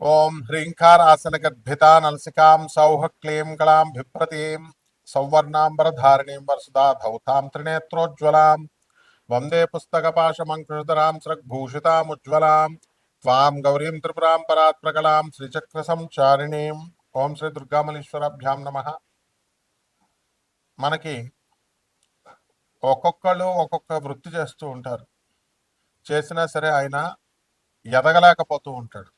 ఓం హ్రీంకారాసనగద్భితా నలసికాం సౌహ క్లీం కళాం బిభ్రతీం సౌవర్ణాంబరధారిణీం వరసుదా ధౌతాం త్రినేత్రోజ్వలాం. వందే పుస్తకపాశమంకృతరాం సృగ్భూషితాముజ్వలాం త్వాం గౌరీం త్రిపురాం పరాత్మకళాం శ్రీచక్ర సంచారిణీం. ఓం శ్రీ దుర్గామలీశ్వరాభ్యాం నమ. మనకి ఒక్కొక్కళ్ళు ఒక్కొక్క వృత్తి చేస్తూ ఉంటారు. చేసినా సరే ఆయన ఎదగలేకపోతూ ఉంటాడు.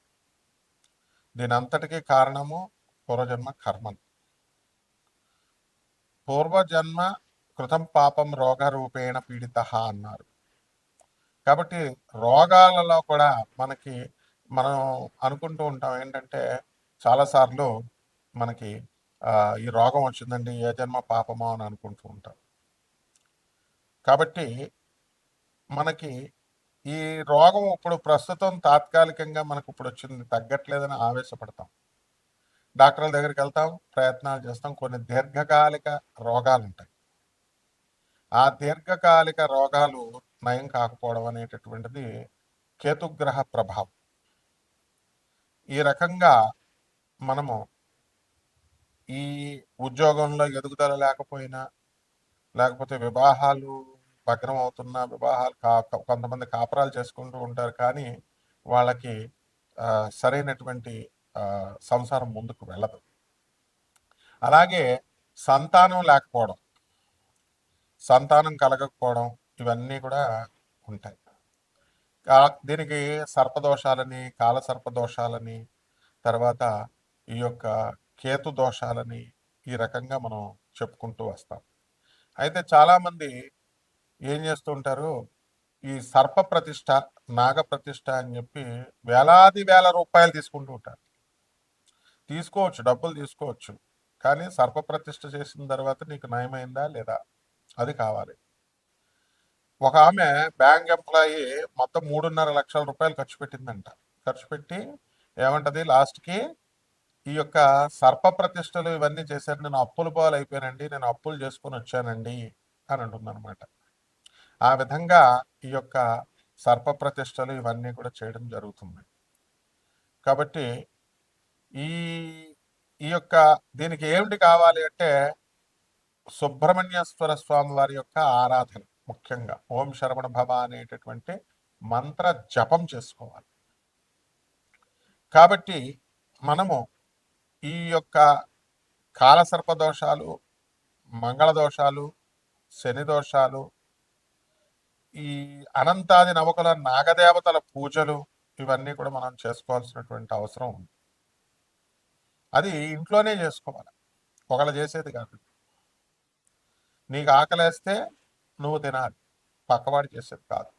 దీని అంతటికీ కారణము పూర్వజన్మ కర్మలు. పూర్వజన్మ కృతం పాపం రోగ రూపేణ పీడిత అన్నారు. కాబట్టి రోగాలలో కూడా మనకి మనం అనుకుంటూ ఉంటాం ఏంటంటే చాలాసార్లు మనకి ఈ రోగం వచ్చిందండి ఏ జన్మ పాపమో అని అనుకుంటూ ఉంటాం. కాబట్టి మనకి ఈ రోగం ఇప్పుడు ప్రస్తుతం తాత్కాలికంగా మనకు ఇప్పుడు వచ్చింది. తగ్గట్లేదని ఆవేశపడతాం. డాక్టర్ల దగ్గరికి వెళ్తాం ప్రయత్నాలు చేస్తాం. కొన్ని దీర్ఘకాలిక రోగాలు ఉంటాయి ఆ దీర్ఘకాలిక రోగాలు నయం కాకపోవడం అనేటటువంటిది కేతుగ్రహ ప్రభావం. ఈ రకంగా మనము ఈ ఉద్యోగంలో ఎదుగుదల లేకపోయినా లేకపోతే వివాహాలు భగ్నం అవుతున్న వివాహాలు కా కొంతమంది కాపురాలు చేసుకుంటూ ఉంటారు. కానీ వాళ్ళకి సరైనటువంటి సంసారం ముందుకు వెళ్ళదు. అలాగే సంతానం లేకపోవడం సంతానం కలగకపోవడం ఇవన్నీ కూడా ఉంటాయి. దీనికి సర్పదోషాలని కాల సర్పదోషాలని తర్వాత ఈ యొక్క కేతు దోషాలని ఈ రకంగా మనం చెప్పుకుంటూ వస్తాం. అయితే చాలామంది ఏం చేస్తుంటారు? ఈ సర్ప ప్రతిష్ట నాగ ప్రతిష్ట అని చెప్పి వేలాది వేల రూపాయలు తీసుకుంటూ ఉంటారు. తీసుకోవచ్చు డబ్బులు తీసుకోవచ్చు. కానీ సర్ప ప్రతిష్ట చేసిన తర్వాత నీకు నయమైందా లేదా? అది కావాలి. ఒక ఆమె బ్యాంక్ ఎంప్లాయీ మొత్తం మూడున్నర లక్షల రూపాయలు ఖర్చు పెట్టిందంట. ఖర్చు పెట్టి ఏమంటది? లాస్ట్కి ఈ యొక్క సర్ప ప్రతిష్టలు ఇవన్నీ చేశారు. నేను అప్పుల పాలు అయిపోయానండి నేను అప్పులు చేసుకొని వచ్చానండి అని అంటుందన్నమాట. ఆ విధంగా ఈ యొక్క సర్ప ప్రతిష్టలు ఇవన్నీ కూడా చేయడం జరుగుతుంది. కాబట్టి ఈ ఈ యొక్క దీనికి ఏమిటి కావాలి అంటే సుబ్రహ్మణ్యేశ్వర స్వామి వారి యొక్క ఆరాధన ముఖ్యంగా. ఓం శరవణ భవ అనేటటువంటి మంత్ర జపం చేసుకోవాలి. కాబట్టి మనము ఈ యొక్క కాలసర్ప దోషాలు మంగళ దోషాలు శని దోషాలు ఈ అనంతాది నవకుల నాగదేవతల పూజలు ఇవన్నీ కూడా మనం చేసుకోవాల్సినటువంటి అవసరం ఉంది. అది ఇంట్లోనే చేసుకోవాలి. ఒకళ్ళు చేసేది కాదు. నీకు ఆకలేస్తే నువ్వు తినాలి. పక్కవాడు చేసేది కాదు.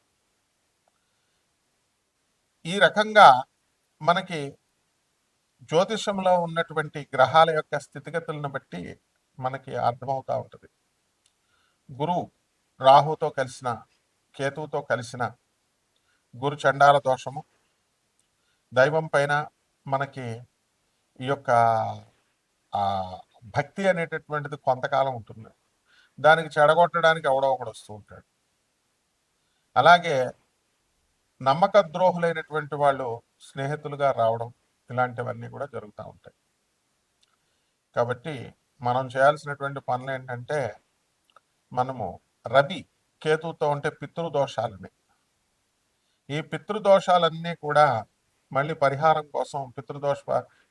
ఈ రకంగా మనకి జ్యోతిషంలో ఉన్నటువంటి గ్రహాల యొక్క స్థితిగతులను బట్టి మనకి అర్థమవుతూ ఉంటుంది. గురువు రాహుతో కలిసిన కేతువుతో కలిసిన గురు చండాల దోషము దైవం పైన మనకి ఈ యొక్క భక్తి అనేటటువంటిది కొంతకాలం ఉంటుంది. దానికి చెడగొట్టడానికి ఎవడో ఒకడు వస్తూ ఉంటాడు. అలాగే నమ్మక ద్రోహులైనటువంటి వాళ్ళు స్నేహితులుగా రావడం ఇలాంటివన్నీ కూడా జరుగుతూ ఉంటాయి. కాబట్టి మనం చేయాల్సినటువంటి పనులు ఏంటంటే మనము రవి కేతువుతో ఉంటే పితృదోషాలని. ఈ పితృదోషాలన్నీ కూడా మళ్ళీ పరిహారం కోసం పితృదోష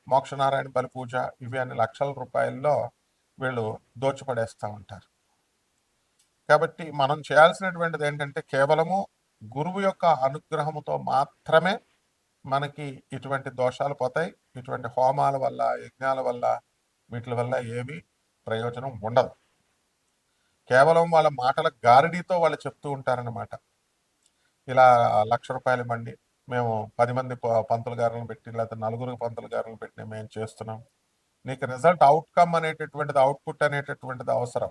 మోక్షనారాయణ బలి పూజ ఇవి అన్ని లక్షల రూపాయల్లో వీళ్ళు దోచిపడేస్తూ ఉంటారు. కాబట్టి మనం చేయాల్సినటువంటిది ఏంటంటే కేవలము గురువు యొక్క అనుగ్రహముతో మాత్రమే మనకి ఇటువంటి దోషాలు పోతాయి. ఇటువంటి హోమాల వల్ల యజ్ఞాల వల్ల వీటి వల్ల ఏమీ ప్రయోజనం ఉండదు. కేవలం వాళ్ళ మాటల గారడీతో వాళ్ళు చెప్తూ ఉంటారనమాట ఇలా లక్ష రూపాయలు మండి మేము పది మంది ప- పంతులు గారులను పెట్టి లేకపోతే నలుగురు పంతులు గారులను పెట్టి మేము చేస్తున్నాం. నీకు రిజల్ట్ అవుట్కమ్ అనేటటువంటిది అవుట్పుట్ అనేటటువంటిది అవసరం.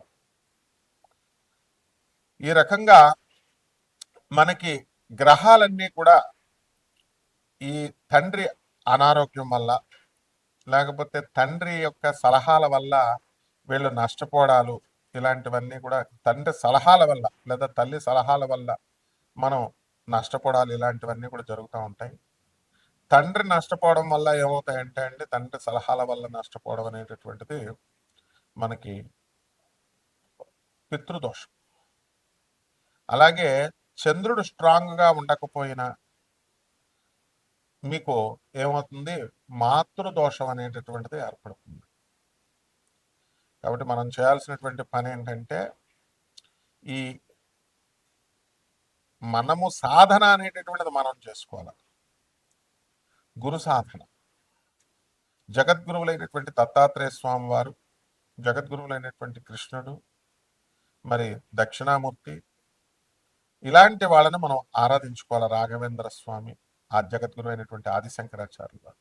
ఈ రకంగా మనకి గ్రహాలన్నీ కూడా ఈ తండ్రి అనారోగ్యం వల్ల లేకపోతే తండ్రి యొక్క సలహాల వల్ల వీళ్ళు నష్టపోవడాలు ఇలాంటివన్నీ కూడా తండ్రి సలహాల వల్ల లేదా తల్లి సలహాల వల్ల మనం నష్టపోవడాలు ఇలాంటివన్నీ కూడా జరుగుతూ ఉంటాయి. తండ్రి నష్టపోవడం వల్ల ఏమవుతాయంటే అండి తండ్రి సలహాల వల్ల నష్టపోవడం అనేటటువంటిది మనకి పితృదోషం. అలాగే చంద్రుడు స్ట్రాంగ్గా ఉండకపోయినా మీకు ఏమవుతుంది? మాతృదోషం అనేటటువంటిది ఏర్పడుతుంది. కాబట్టి మనం చేయాల్సినటువంటి పని ఏంటంటే ఈ మనము సాధన అనేటటువంటిది మనం చేసుకోవాలి. గురు సాధన. జగద్గురువులైనటువంటి దత్తాత్రేయ స్వామి వారు జగద్గురువులైనటువంటి కృష్ణుడు మరి దక్షిణామూర్తి ఇలాంటి వాళ్ళని మనం ఆరాధించుకోవాలి. రాఘవేంద్ర స్వామి ఆ జగద్గురు అయినటువంటి ఆదిశంకరాచార్యులు వారు.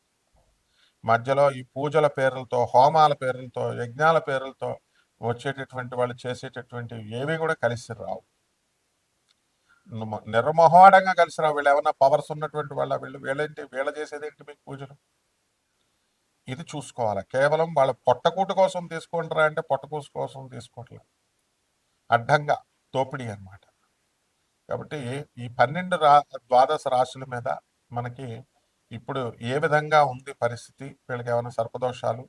మధ్యలో ఈ పూజల పేర్లతో హోమాల పేర్లతో యజ్ఞాల పేర్లతో వచ్చేటటువంటి వాళ్ళు చేసేటటువంటి ఏవి కూడా కలిసి రావు. నుమ- కలిసి రావు. వీళ్ళు ఏమన్నా పవర్స్ ఉన్నటువంటి వాళ్ళ వీళ్ళు? వీళ్ళేంటి? వీళ్ళ చేసేదేంటి మీకు పూజలు? ఇది చూసుకోవాలి. కేవలం వాళ్ళ పొట్టకూట కోసం తీసుకుంటారా అంటే పొట్టకూసు కోసం తీసుకోవట్లేదు అడ్డంగా దోపిడీ అన్నమాట. కాబట్టి ఈ పన్నెండు రా ద్వాదశ రాశుల మీద మనకి ఇప్పుడు ఏ విధంగా ఉంది పరిస్థితి? వీళ్ళకి ఏమైనా సర్పదోషాలు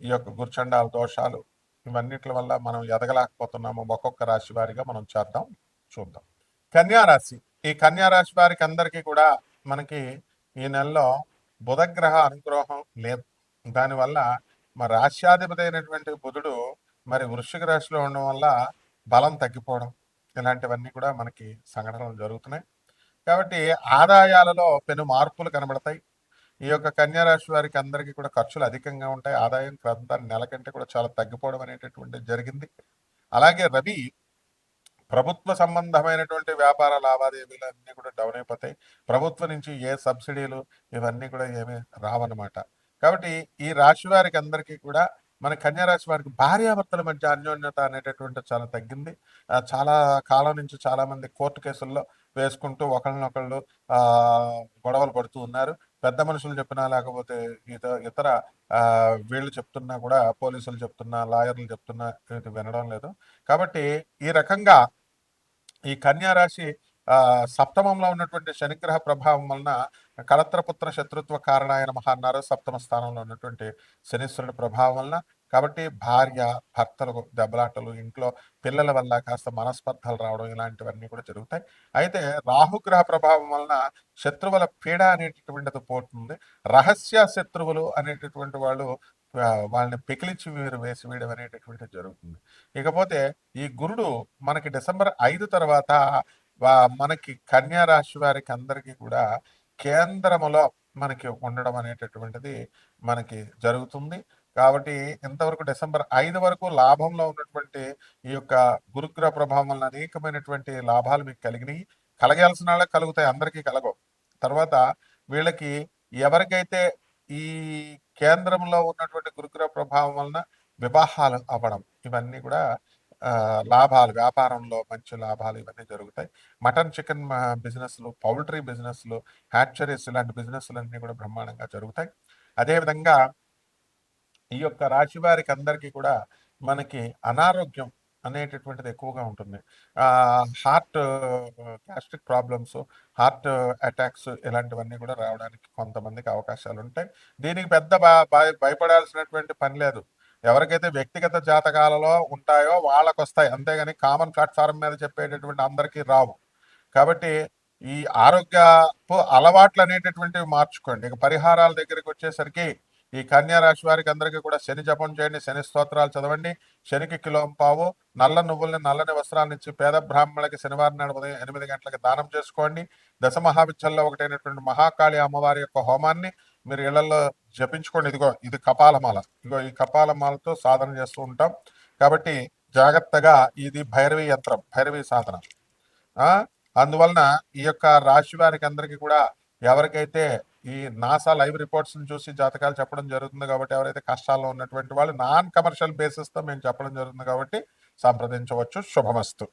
ఈ యొక్క గుర్చండాల దోషాలు? ఇవన్నిటి వల్ల మనం ఎదగలేకపోతున్నాము ఒక్కొక్క రాశి వారిగా మనం చేద్దాం చూద్దాం. కన్యారాశి ఈ కన్యారాశి వారికి అందరికీ కూడా మనకి ఈ నెలలో బుధగ్రహ అనుగ్రహం లేదు. దానివల్ల మరి రాశ్యాధిపతి అయినటువంటి బుధుడు మరి వృషిక రాశిలో ఉండడం వల్ల బలం తగ్గిపోవడం ఇలాంటివన్నీ కూడా మనకి సంఘటనలు జరుగుతున్నాయి. కాబట్టి ఆదాయాలలో పెను మార్పులు కనబడతాయి. ఈ యొక్క కన్యారాశి వారికి అందరికీ కూడా ఖర్చులు అధికంగా ఉంటాయి. ఆదాయం క్రత నెల కంటే కూడా చాలా తగ్గిపోవడం అనేటటువంటి జరిగింది. అలాగే రవి ప్రభుత్వ సంబంధమైనటువంటి వ్యాపార లావాదేవీలు అన్నీ కూడా డౌన్ అయిపోతాయి. ప్రభుత్వం నుంచి ఏ సబ్సిడీలు ఇవన్నీ కూడా ఏమీ రావన్నమాట. కాబట్టి ఈ రాశి వారికి అందరికీ కూడా మన కన్యారాశి వారికి భార్యాభర్తల మధ్య అన్యోన్యత అనేటటువంటి చాలా తగ్గింది. చాలా కాలం నుంచి చాలా మంది కోర్టు కేసుల్లో వేసుకుంటూ ఒకళ్ళనొకళ్ళు గొడవలు పడుతూ ఉన్నారు. పెద్ద మనుషులు చెప్పినా లేకపోతే ఇత ఇతర వీళ్ళు చెప్తున్నా కూడా పోలీసులు చెప్తున్నా లాయర్లు చెప్తున్నా వినడం లేదు. కాబట్టి ఈ రకంగా ఈ కన్యా రాశి సప్తమంలో ఉన్నటువంటి శనిగ్రహ ప్రభావం వలన కలత్రపుత్ర శత్రుత్వ కారణాయన మహా అన్నారు. సప్తమ స్థానంలో ఉన్నటువంటి శనీశ్వరుడి ప్రభావం వలన కాబట్టి భార్య భర్తలకు దెబ్బలాటలు ఇంట్లో పిల్లల వల్ల కాస్త మనస్పర్ధలు రావడం ఇలాంటివన్నీ కూడా జరుగుతాయి. అయితే రాహుగ్రహ ప్రభావం వలన శత్రువుల పీడ అనేటటువంటిది పోతుంది రహస్య శత్రువులు అనేటటువంటి వాళ్ళు వాళ్ళని పికిలించి వీరు వేసి వేయడం అనేటటువంటిది జరుగుతుంది. ఇకపోతే ఈ గురుడు మనకి డిసెంబర్ ఐదు తర్వాత మనకి కన్యా రాశి వారికి అందరికీ కూడా కేంద్రములో మనకి ఉండడం అనేటటువంటిది మనకి జరుగుతుంది. కాబట్టి ఇంతవరకు డిసెంబర్ ఐదు వరకు లాభంలో ఉన్నటువంటి ఈ యొక్క గురుగ్రహ ప్రభావం వల్ల అనేకమైనటువంటి లాభాలు మీకు కలిగినాయి. కలగాల్సిన వాళ్ళకి కలుగుతాయి అందరికీ కలగవు. తర్వాత వీళ్ళకి ఎవరికైతే ఈ కేంద్రంలో ఉన్నటువంటి గురుగ్రహ ప్రభావం వలన వివాహాలు అవ్వడం ఇవన్నీ కూడా లాభాలు వ్యాపారంలో మంచి లాభాలు ఇవన్నీ జరుగుతాయి. మటన్ చికెన్ బిజినెస్లు పౌల్ట్రీ బిజినెస్లు హ్యాచరీస్ ఇలాంటి బిజినెస్లు అన్నీ కూడా బ్రహ్మాండంగా జరుగుతాయి. అదేవిధంగా ఈ యొక్క రాశి వారికి అందరికీ కూడా మనకి అనారోగ్యం అనేటటువంటిది ఎక్కువగా ఉంటుంది. Heart gastric problems heart attacks ఇలాంటివన్నీ కూడా రావడానికి కొంతమందికి అవకాశాలు ఉంటాయి దీనికి పెద్ద భయ- భయపడాల్సినటువంటి పని లేదు. ఎవరికైతే వ్యక్తిగత జాతకాలలో ఉంటాయో వాళ్ళకు వస్తాయి అంతేగాని కామన్ ప్లాట్ఫారం మీద చెప్పేటటువంటి అందరికీ రావు. కాబట్టి ఈ ఆరోగ్యపు అలవాట్లు అనేటటువంటివి మార్చుకోండి. ఇక పరిహారాల దగ్గరికి వచ్చేసరికి ఈ కన్యా రాశి వారికి అందరికీ కూడా శని జపం చేయండి శని స్తోత్రాలు చదవండి. శనికి కిలోం పావు. నల్ల నువ్వుల్ని నల్లని వస్త్రాలను ఇచ్చి పేద బ్రాహ్మణులకి శనివారం నాడు ఉదయం ఎనిమిది గంటలకు దానం చేసుకోండి. దశ మహావిచ్చల్లో ఒకటైనటువంటి మహాకాళి అమ్మవారి యొక్క హోమాన్ని మీరు ఇళ్ళలో జపించుకోండి. ఇదిగో ఇది కపాలమాల. ఇదిగో ఈ కపాలమాలతో సాధన చేస్తూ ఉంటాం. కాబట్టి జాగ్రత్తగా ఇది భైరవి యంత్రం భైరవి సాధన. అందువలన ఈ యొక్క రాశి వారికి అందరికీ కూడా ఎవరికైతే ఈ నాసా లైవ్ రిపోర్ట్స్ చూసి జాతకాలు చెప్పడం జరుగుతుంది కాబట్టి ఎవరైతే కష్టాల్లో ఉన్నటువంటి వాళ్ళు నాన్ కమర్షియల్ బేసిస్తో మేము చెప్పడం జరుగుతుంది కాబట్టి సంప్రదించవచ్చు. శుభమస్తు.